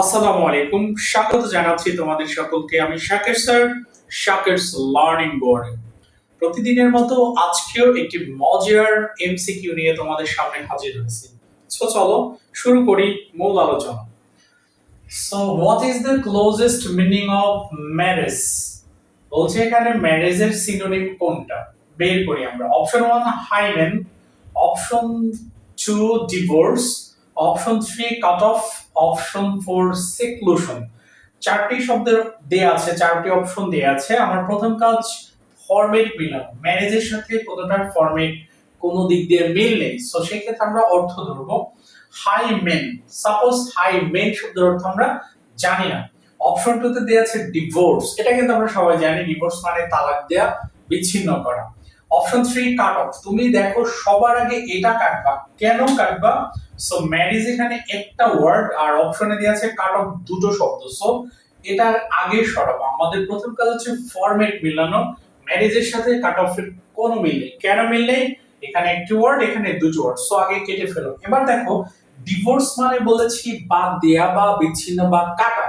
আসসালামু আলাইকুম। স্বাগত জানাচ্ছি তোমাদের সকলকে। আমি শাকের স্যার, শাকেরস লার্নিং বোর্ডে। প্রতিদিনের মতো আজকেও একটি মজার এমসিকিউ নিয়ে তোমাদের সামনে হাজির হয়েছি। সো চলো, শুরু করি মূল আলোচনা। So what is the closest meaning of marriage বলছে এখানে ম্যারেজের সিনোনিম কোনটা? বের করি আমরা। Option one hymen option two divorce option three cut off option four seclusion চারটি শব্দের দেয়া আছে, চারটি অপশন দেয়া আছে। আমার প্রথম কাজ ফরমেট মিলানো ম্যারেজের সাথে কোনোটার ফরমেট কোন দিক দিয়ে মিল নেই। সো সেক্ষেত্রে আমরা অর্থ ধরবো hymen suppose hymen শব্দের অর্থ আমরা জানি না। অপশন টুতে দেওয়া আছে ডিভোর্স এটা কিন্তু আমরা সবাই জানি। ডিভোর্স মানে তালাক দেয়া, বিচ্ছিন্ন করা। অপশন থ্রি কাট অফ তুমি দেখো সবার আগে এটা কাটবা। কেন কাটবা? সো ম্যারিজ এখানে একটা ওয়ার্ড আর অপশনে দেওয়া আছে কাট অফ দুটো শব্দ। সো এটার আগে সরাবো। আমাদের প্রথম কাজ হচ্ছে ফরম্যাট মিলানো। ম্যারেজের সাথে কাট অফের কোনো মিল নেই। কেন মিল নেই? এখানে একটি ওয়ার্ড এখানে দুটো ওয়ার্ড সো আগে কেটে ফেলো। এবার দেখো ডিভোর্স মানে বলেছি বা দেয়া বা বিচ্ছিন্ন বা কাটা।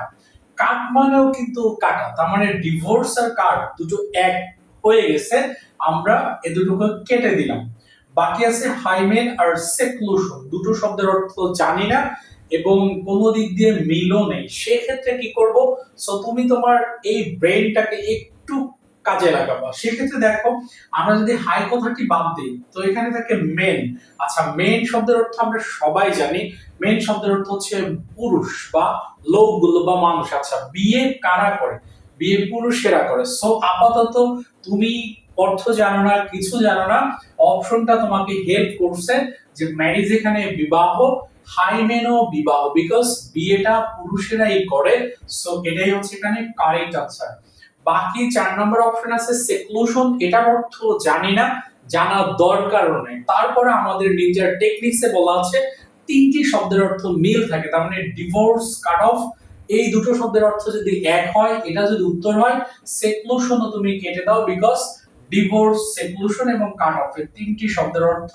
কাট মানেও কিন্তু কাটা। তার মানে ডিভোর্স আর কাট দুটো এক। হয়ে গেছে, আমরা এ দুটোকে কেটে দিলাম। বাকি আছে হাইমেন আর সেক্লুশন দুটো শব্দের অর্থ জানি না এবং কোনো দিক দিয়ে মিলও নেই। সেক্ষেত্রে কি করব? সো তুমি তোমার এই ব্রেনটাকে একটু কাজে লাগাবা। সেক্ষেত্রে দেখো, আমরা যদি হাই কথাটি বাদ দিই, তো এখানে থাকে মেন আচ্ছা মেন শব্দের অর্থ আমরা সবাই জানি। মেন শব্দের অর্থ হচ্ছে পুরুষ বা লোকগুলো বা মানুষ। আচ্ছা বিয়ে কারা করে? বিয়ে পুরুষেরা করে। সো আপাতত তুমি অর্থ জানো না, কিছু জানো না, অপশনটা তোমাকে হেল্প করছে যে ম্যারেজ এখানে বিবাহ হাইমেনও বিবাহ বিকজ বিয়েটা পুরুষেরাই করে। সো এটাই হচ্ছে এখানে কারেক্ট আনসার বাকি চার নম্বর অপশন আছে সেক্লুশন এটার অর্থ জানি না, জানার দরকারও নেই। তারপরে আমাদের নিনজার টেকনিক্সে বলা আছে, তিনটি শব্দের অর্থ মিল থাকে, তার মানে ডিভোর্স কাট অফ এই দুটো শব্দের অর্থ যদি এক হয়, এটা যদি উত্তর হয় সেক্লুশনও তুমি কেটে দাও বিকজ ডিভোর্স সেক্লুশন এবং কাট অফ এর তিনটি শব্দের অর্থ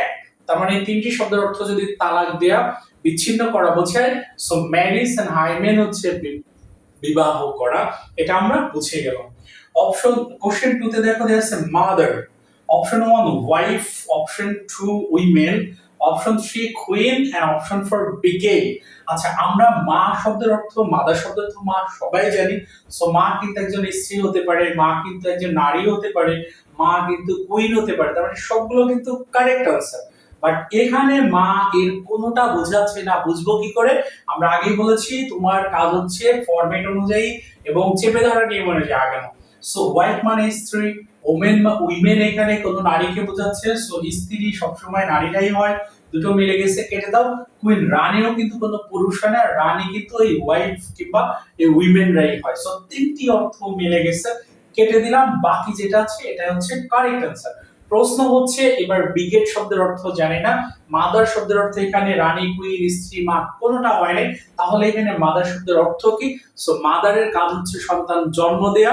এক। তার মানে এই তিনটি শব্দের অর্থ যদি তালাক দেয়া, বিচ্ছিন্ন করা বোঝায় সো ম্যারিজ এন্ড হাইমেন হচ্ছে বিবাহ করা। এটা আমরা বুঝে গেলাম। অপশন কোশ্চেন টু তে দেখো দেয়া আছে mother option one wife option two women option three queen and option four begin আচ্ছা আমরা মা শব্দের অর্থ, মাদার শব্দের অর্থ মা সবাই জানি। সো মা কিন্তু একজন স্ত্রী হতে পারে, মা কিন্তু একজন নারী হতে পারে, মা কিন্তু কুইন হতে পারে। তার মানে সবগুলো কিন্তু কারেক্ট আনসার বাট এখানে মা এর কোনোটা বোঝাচ্ছে না, বুঝব কি করে? আমরা আগেই বলেছি, তোমার কাজ হচ্ছে ফরম্যাট অনুযায়ী এবং চেপে ধরা নিয়ম অনুযায়ী আগানো। সো ওয়াইফ মানে স্ত্রী ওমেন বা উইমেন এখানে কোনো নারীকে বোঝাচ্ছে সো স্ত্রী সবসময় নারীরাই হয়, দুটো মিলে গেছে কেটে দাও কুইন রানীও কিন্তু কোনো পুরুষ হয় না, রানী কিন্তু এই ওয়াইফ কিংবা এই উইমেনরাই হয়। সো তিনটি অর্থ মিলে গেছে, কেটে দিলাম, বাকি যেটা আছে এটা হচ্ছে কারেক্ট অ্যান্সার প্রশ্ন হচ্ছে, এবার বিগেট শব্দের অর্থ জানি না মাদার শব্দের অর্থ এখানে রানী কুইন স্ত্রী, মা, কোনোটা হয় নাই, তাহলে এখানে মাদার শব্দের অর্থ কি? সো মাদারের কাজ হচ্ছে সন্তান জন্ম দেয়া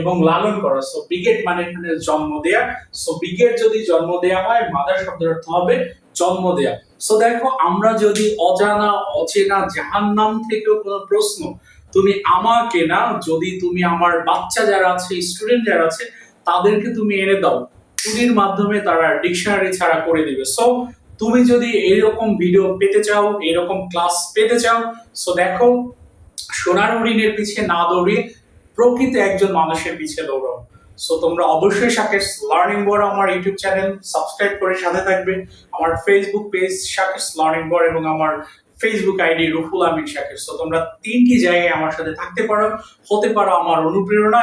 এবং লালন করা। সো বিগেট মানে এখানে জন্ম দেয়া। সো বিগেট যদি জন্ম দেয়া হয় মাদার শব্দের অর্থ হবে জন্ম দেয়া। সো দেখো, আমরা যদি অজানা, অচেনা, জাহান্নাম থেকেও কোনো প্রশ্ন, তুমি আমাকে না, যদি তুমি আমার বাচ্চা যারা আছে স্টুডেন্ট যারা আছে, তাদেরকে তুমি এনে দাও। টুনির মাধ্যমে তারা ডিকশনারি ছাড়া করে দিবে। সো তুমি যদি এইরকম ভিডিও পেতে চাও এরকম ক্লাস পেতে চাও সো দেখো, সোনার হরিণের পিছে না দৌড়িয়ে প্রকৃত একজন মানুষের পিছিয়ে দৌড়াও। সো তোমরা অবশ্যই শাকের লার্নিং বোর্ড আমার ইউটিউব চ্যানেল সাবস্ক্রাইব করে সাথে থাকবে। আমার Facebook page Shaker learning board এবং আমার ফেসবুক আইডি রুফুল আমিন শাকের সো তোমরা তিনটি জায়গায় আমার সাথে থাকতে পারো, হতে পারো আমার অনুপ্রেরণা